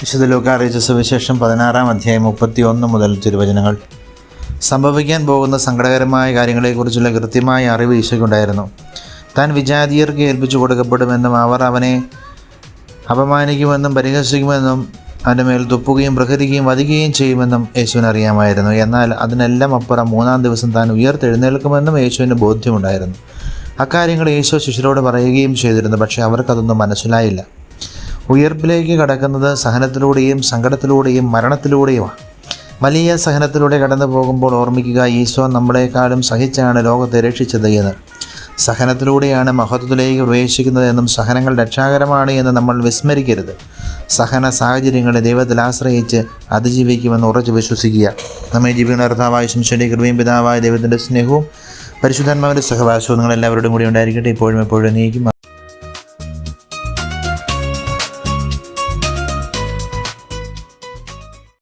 വിശുദ്ധ ലൂക്ക അറിയിച്ച സുവിശേഷം പതിനാറാം അധ്യായം മുപ്പത്തി ഒന്ന് മുതൽ തിരുവചനങ്ങൾ. സംഭവിക്കാൻ പോകുന്ന സങ്കടകരമായ കാര്യങ്ങളെക്കുറിച്ചുള്ള കൃത്യമായ അറിവ് ഈശോയ്ക്കുണ്ടായിരുന്നു. താൻ വിജാതീയർക്ക് ഏൽപ്പിച്ചു കൊടുക്കപ്പെടുമെന്നും അവർ അവനെ അപമാനിക്കുമെന്നും പരിഹസിക്കുമെന്നും അവന്റെ മേൽ തുപ്പുകയും പ്രഹരിക്കുകയും വധിക്കുകയും ചെയ്യുമെന്നും യേശുവിന് അറിയാമായിരുന്നു. എന്നാൽ അതിനെല്ലാം അപ്പുറം മൂന്നാം ദിവസം താൻ ഉയർത്തെഴുന്നേൽക്കുമെന്നും യേശുവിന് ബോധ്യമുണ്ടായിരുന്നു. അക്കാര്യങ്ങൾ യേശു ശിഷ്യരോട് പറയുകയും ചെയ്തിരുന്നു പക്ഷേ അവർക്കതൊന്നും മനസ്സിലായില്ല. ഉയർപ്പിലേക്ക് കടക്കുന്നത് സഹനത്തിലൂടെയും സങ്കടത്തിലൂടെയും മരണത്തിലൂടെയുമാണ്. വലിയ സഹനത്തിലൂടെ കടന്നു പോകുമ്പോൾ ഓർമ്മിക്കുക ഈശോ നമ്മളെക്കാളും സഹിച്ചാണ് ലോകത്തെ രക്ഷിച്ചത് എന്ന്. സഹനത്തിലൂടെയാണ് മഹത്വത്തിലേക്ക് പ്രവേശിക്കുന്നത് എന്നും സഹനങ്ങൾ രക്ഷാകരമാണ് എന്ന് നമ്മൾ വിസ്മരിക്കരുത്. സഹന സാഹചര്യങ്ങളെ ദൈവത്തിൽ ആശ്രയിച്ച് അതിജീവിക്കുമെന്ന് ഉറച്ചു വിശ്വസിക്കുക. നമ്മെ ജീവിക്കുന്ന കർത്താവായ ശംശന്റെ കൃപയും പിതാവായ ദൈവത്തിന്റെ സ്നേഹവും പരിശുദ്ധാത്മാവിന്റെ സഹവാസവും നിങ്ങളെല്ലാവരോടും കൂടി ഉണ്ടായിരിക്കട്ടെ. ഇപ്പോഴും എപ്പോഴും നീക്കും